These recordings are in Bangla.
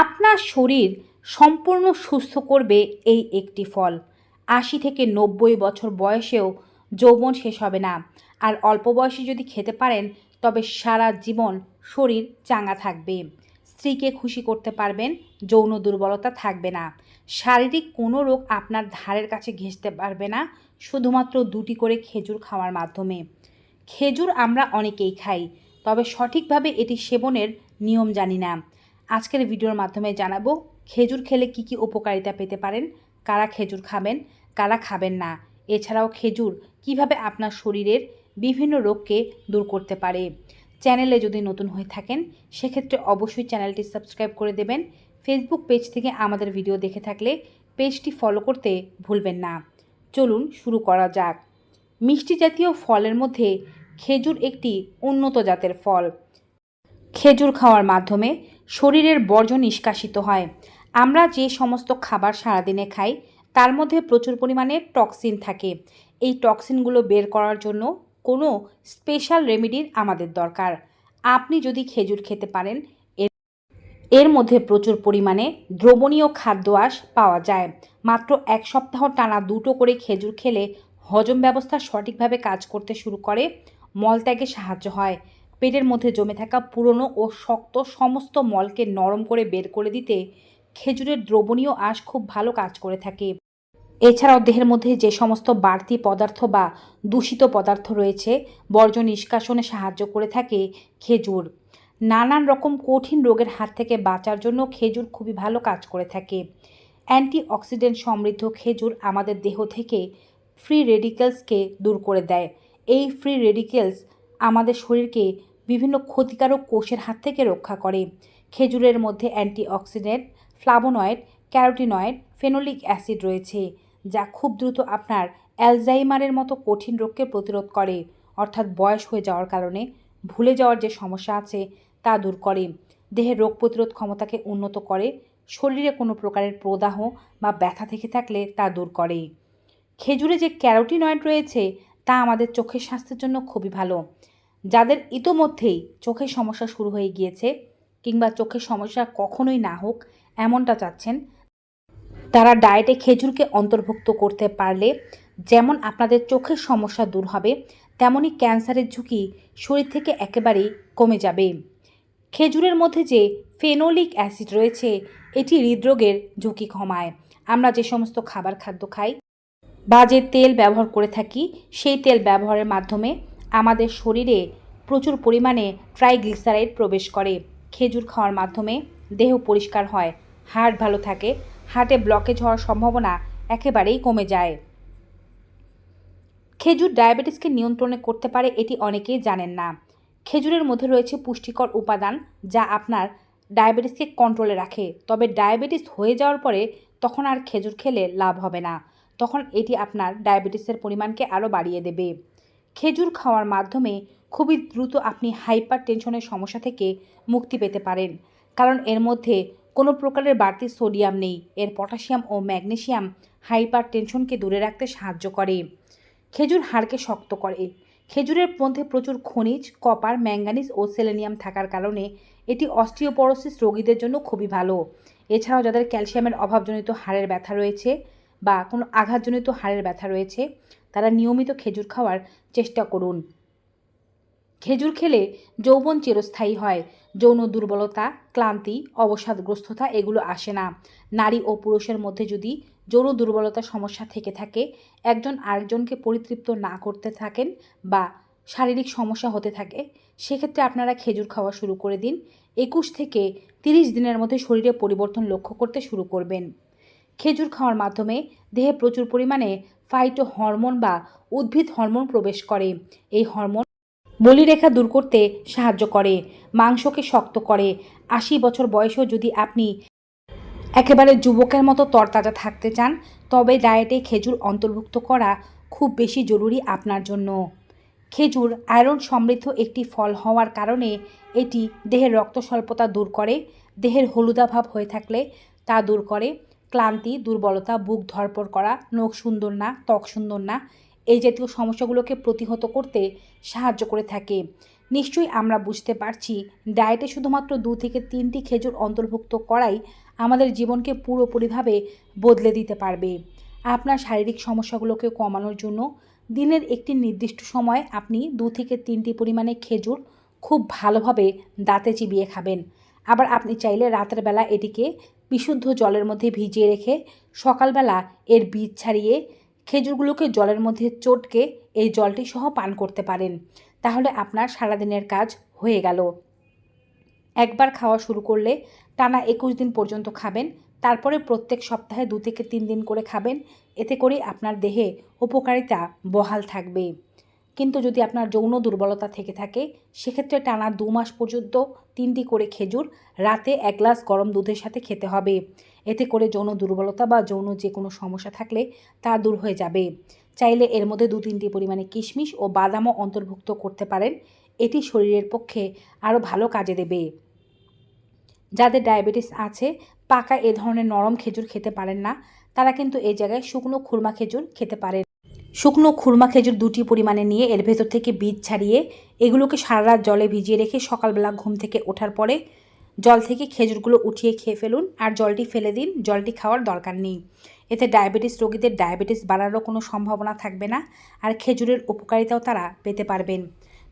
আপনার শরীর সম্পূর্ণ সুস্থ করবে এই একটি ফল। আশি থেকে নব্বই বছর বয়সেও যৌবন শেষ হবে না। আর অল্প বয়সে যদি খেতে পারেন, তবে সারা জীবন শরীর চাঙ্গা থাকবে। স্ত্রীকে খুশি করতে পারবেন, যৌন দুর্বলতা থাকবে না। শারীরিক কোনো রোগ আপনার ধারের কাছে ঘেঁষতে পারবে না, শুধুমাত্র দুটি করে খেজুর খাওয়ার মাধ্যমে। খেজুর আমরা অনেকেই খাই, তবে সঠিকভাবে এটি সেবনের নিয়ম জানি না। আজকের ভিডিওর মাধ্যমে জানাব, খেজুর খেলে কি কি উপকারিতা পেতে পারেন, কারা খেজুর খাবেন, কারা খাবেন না। এছাড়াও খেজুর কীভাবে আপনার শরীরের বিভিন্ন রোগকে দূর করতে পারে। চ্যানেলে যদি নতুন হয়ে থাকেন, সেক্ষেত্রে অবশ্যই চ্যানেলটি সাবস্ক্রাইব করে দেবেন। ফেসবুক পেজ থেকে আমাদের ভিডিও দেখে থাকলে পেজটি ফলো করতে ভুলবেন না। চলুন শুরু করা যাক। মিষ্টি জাতীয় ফলের মধ্যে খেজুর একটি উন্নত জাতের ফল। খেজুর খাওয়ার মাধ্যমে শরীরের বর্জ্য নিষ্কাশিত হয়। আমরা যে সমস্ত খাবার সারাদিনে খাই, তার মধ্যে প্রচুর পরিমাণে টক্সিন থাকে। এই টক্সিনগুলো বের করার জন্য কোনো স্পেশাল রেমেডির আমাদের দরকার। আপনি যদি খেজুর খেতে পারেন, এর মধ্যে প্রচুর পরিমাণে দ্রবণীয় খাদ্য আঁশ পাওয়া যায়। মাত্র এক সপ্তাহ টানা দুটো করে খেজুর খেলে হজম ব্যবস্থা সঠিকভাবে কাজ করতে শুরু করে মলত্যাগে সাহায্য হয়। পেটের মধ্যে জমে থাকা পুরনো ও শক্ত সমস্ত মলকে নরম করে বের করে দিতে খেজুরের দ্রবণীয় আঁশ খুব ভালো কাজ করে থাকে। এছাড়াও দেহের মধ্যে যে সমস্ত বাড়তি পদার্থ বা দূষিত পদার্থ রয়েছে, বর্জ্য নিষ্কাশনে সাহায্য করে থাকে খেজুর। নানান রকম কঠিন রোগের হাত থেকে বাঁচার জন্য খেজুর খুবই ভালো কাজ করে থাকে। অ্যান্টি অক্সিডেন্ট সমৃদ্ধ খেজুর আমাদের দেহ থেকে ফ্রি রেডিকেলসকে দূর করে দেয়। এই ফ্রি রেডিকেলস আমাদের শরীরকে বিভিন্ন ক্ষতিকারক কোষের হাত থেকে রক্ষা করে। খেজুরের মধ্যে antioxidant flavonoid, carotenoid, phenolic acid রয়েছে, যা খুব দ্রুত আপনার অ্যালজাইমারের মতো কঠিন রোগকে প্রতিরোধ করে, অর্থাৎ বয়স হয়ে যাওয়ার কারণে ভুলে যাওয়ার যে সমস্যা আছে তা দূর করে। দেহের রোগ প্রতিরোধ ক্ষমতাকে উন্নত করে, শরীরে কোনো প্রকারের প্রদাহ বা ব্যথা থেকে থাকলে তা দূর করে। খেজুরে যে ক্যারোটিনয়েড রয়েছে, তা আমাদের চোখের স্বাস্থ্যের জন্য খুবই ভালো। যাদের ইতোমধ্যেই চোখের সমস্যা শুরু হয়ে গিয়েছে কিংবা চোখের সমস্যা কখনোই না হোক, এমনটা চাচ্ছেন, তারা ডায়েটে খেজুরকে অন্তর্ভুক্ত করতে পারলে যেমন আপনাদের চোখের সমস্যা দূর হবে তেমনই ক্যান্সারের ঝুঁকি শরীর থেকে একেবারেই কমে যাবে। খেজুরের মধ্যে যে ফেনোলিক অ্যাসিড রয়েছে, এটি হৃদরোগের ঝুঁকি কমায়। আমরা যে সমস্ত খাবার খাদ্য খাই বা যে তেল ব্যবহার করে থাকি, সেই তেল ব্যবহারের মাধ্যমে আমাদের শরীরে প্রচুর পরিমাণে ট্রাইগ্লিসারাইড প্রবেশ করে। খেজুর খাওয়ার মাধ্যমে দেহ পরিষ্কার হয় হার্ট ভালো থাকে, হার্টে ব্লকেজ হওয়ার সম্ভাবনা একেবারেই কমে যায়। খেজুর ডায়াবেটিসকে নিয়ন্ত্রণে করতে পারে এটি অনেকেই জানেন না। খেজুরের মধ্যে রয়েছে পুষ্টিকর উপাদান যা আপনার ডায়াবেটিসকে কন্ট্রোলে রাখে। তবে ডায়াবেটিস হয়ে যাওয়ার পরে তখন আর খেজুর খেলে লাভ হবে না। তখন এটি আপনার ডায়াবেটিসের পরিমাণকে আরও বাড়িয়ে দেবে। খেজুর খাওয়ার মাধ্যমে খুবই দ্রুত আপনি হাইপার টেনশনের সমস্যা থেকে মুক্তি পেতে পারেন। কারণ এর মধ্যে কোনো প্রকারের বাড়তি সোডিয়াম নেই। এর পটাশিয়াম ও ম্যাগনেশিয়াম হাইপার টেনশনকে দূরে রাখতে সাহায্য করে। খেজুর হাড়কে শক্ত করে। খেজুরের মধ্যে প্রচুর খনিজ, কপার, ম্যাঙ্গানিজ ও সেলেনিয়াম থাকার কারণে এটি অস্টিওপরোসিস রোগীদের জন্য খুবই ভালো। এছাড়াও যাদের ক্যালসিয়ামের অভাবজনিত হাড়ের ব্যথা রয়েছে বা কোনো আঘাতজনিত হাড়ের ব্যথা রয়েছে তারা নিয়মিত খেজুর খাওয়ার চেষ্টা করুন। খেজুর খেলে যৌবন চিরস্থায়ী হয়। যৌন দুর্বলতা, ক্লান্তি, অবসাদগ্রস্ততা এগুলো আসে না। নারী ও পুরুষের মধ্যে যদি যৌন দুর্বলতা সমস্যা থেকে থাকে, একজন আরেকজনকে পরিতৃপ্ত না করতে থাকেন বা শারীরিক সমস্যা হতে থাকে, সেক্ষেত্রে আপনারা খেজুর খাওয়া শুরু করে দিন। একুশ থেকে তিরিশ দিনের মধ্যে শরীরে পরিবর্তন লক্ষ্য করতে শুরু করবেন। খেজুর খাওয়ার মাধ্যমে দেহে প্রচুর পরিমাণে ফাইটো হরমোন বা উদ্ভিদ হরমোন প্রবেশ করে। এই হরমোন বলিরেখা দূর করতে সাহায্য করে, মাংসকে শক্ত করে। আশি বছর বয়সেও যদি আপনি একেবারে যুবকের মতো তরতাজা থাকতে চান, তবে ডায়েটে খেজুর অন্তর্ভুক্ত করা খুব বেশি জরুরি আপনার জন্য। খেজুর আয়রন সমৃদ্ধ একটি ফল হওয়ার কারণে এটি দেহের রক্ত স্বল্পতা দূর করে, দেহের হলুদাভাব হয়ে থাকলে তা দূর করে। ক্লান্তি, দুর্বলতা, বুক ধরপর করা, নখ সুন্দর না, ত্বক সুন্দর না, এই জাতীয় সমস্যাগুলোকে প্রতিহত করতে সাহায্য করে থাকে। নিশ্চয়ই আমরা বুঝতে পারছি, ডায়েটে শুধুমাত্র দু থেকে তিনটি খেজুর অন্তর্ভুক্ত করাই আমাদের জীবনকে পুরোপুরিভাবে বদলে দিতে পারবে। আপনার শারীরিক সমস্যাগুলোকে কমানোর জন্য দিনের একটি নির্দিষ্ট সময় আপনি দু থেকে তিনটি পরিমাণে খেজুর খুব ভালোভাবে দাঁতে চিবিয়ে খাবেন। আবার আপনি চাইলে রাতের বেলা এটিকে বিশুদ্ধ জলের মধ্যে ভিজিয়ে রেখে সকালবেলা এর বীজ ছাড়িয়ে খেজুরগুলোকে জলের মধ্যে চটকে এই জলটি সহ পান করতে পারেন। তাহলে আপনার সারাদিনের কাজ হয়ে গেল। একবার খাওয়া শুরু করলে টানা একুশ দিন পর্যন্ত খাবেন, তারপরে প্রত্যেক সপ্তাহে দু থেকে তিন দিন করে খাবেন, এতে করে আপনার দেহে উপকারিতা বহাল থাকবে। কিন্তু যদি আপনার যৌন দুর্বলতা থেকে থাকে, সেক্ষেত্রে টানা দু মাস পর্যন্ত তিনটি করে খেজুর রাতে এক গ্লাস গরম দুধের সাথে খেতে হবে। এতে করে যৌন দুর্বলতা বা যৌন যে কোনো সমস্যা থাকলে তা দূর হয়ে যাবে। চাইলে এর মধ্যে দু তিনটি পরিমাণে কিশমিশ ও বাদামও অন্তর্ভুক্ত করতে পারেন। এটি শরীরের পক্ষে আরও ভালো কাজে দেবে। যাদের ডায়াবেটিস আছে, পাকা এ ধরনের নরম খেজুর খেতে পারেন না। তারা কিন্তু এই জায়গায় শুকনো খুরমা খেজুর খেতে পারেন। শুকনো খুরমা খেজুর দুটি পরিমাণে নিয়ে এর ভেতর থেকে বীজ ছাড়িয়ে এগুলোকে সারা রাত জলে ভিজিয়ে রেখে সকালবেলা ঘুম থেকে ওঠার পরে জল থেকে খেজুরগুলো উঠিয়ে খেয়ে ফেলুন আর জলটি ফেলে দিন। জলটি খাওয়ার দরকার নেই। এতে ডায়াবেটিস রোগীদের ডায়াবেটিস বাড়ারও কোনো সম্ভাবনা থাকবে না আর খেজুরের উপকারিতাও তারা পেতে পারবেন।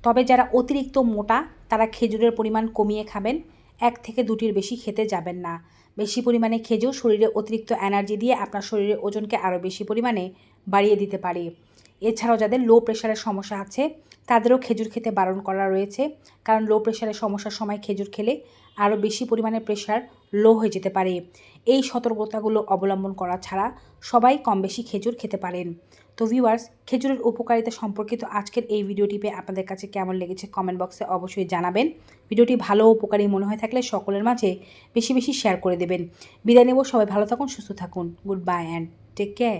তবে যারা অতিরিক্ত মোটা, তারা খেজুরের পরিমাণ কমিয়ে খাবেন। এক থেকে দুটির বেশি খেতে যাবেন না। বেশি পরিমাণে খেজুর শরীরে অতিরিক্ত এনার্জি দিয়ে আপনার শরীরের ওজনকে আরও বেশি পরিমাণে বাড়িয়ে দিতে পারে। এছাড়াও যাদের লো প্রেশারের সমস্যা আছে, তাদেরও খেজুর খেতে বারণ করা রয়েছে। কারণ লো প্রেশারের সমস্যার সময় খেজুর খেলে আরও বেশি পরিমাণে প্রেশার লো হয়ে যেতে পারে। এই সতর্কতাগুলো অবলম্বন করা ছাড়া সবাই কম বেশি খেজুর খেতে পারেন। তো ভিউয়ার্স খেজুরের উপকারিতা সম্পর্কিত আজকের এই ভিডিওটি পেয়ে আপনাদের কাছে কেমন লেগেছে কমেন্ট বক্সে অবশ্যই জানাবেন। ভিডিওটি ভালো উপকারী মনে হয়ে থাকলে সকলের মাঝে বেশি বেশি শেয়ার করে দেবেন। বিদায় নেব, সবাই ভালো থাকুন, সুস্থ থাকুন। Goodbye and take care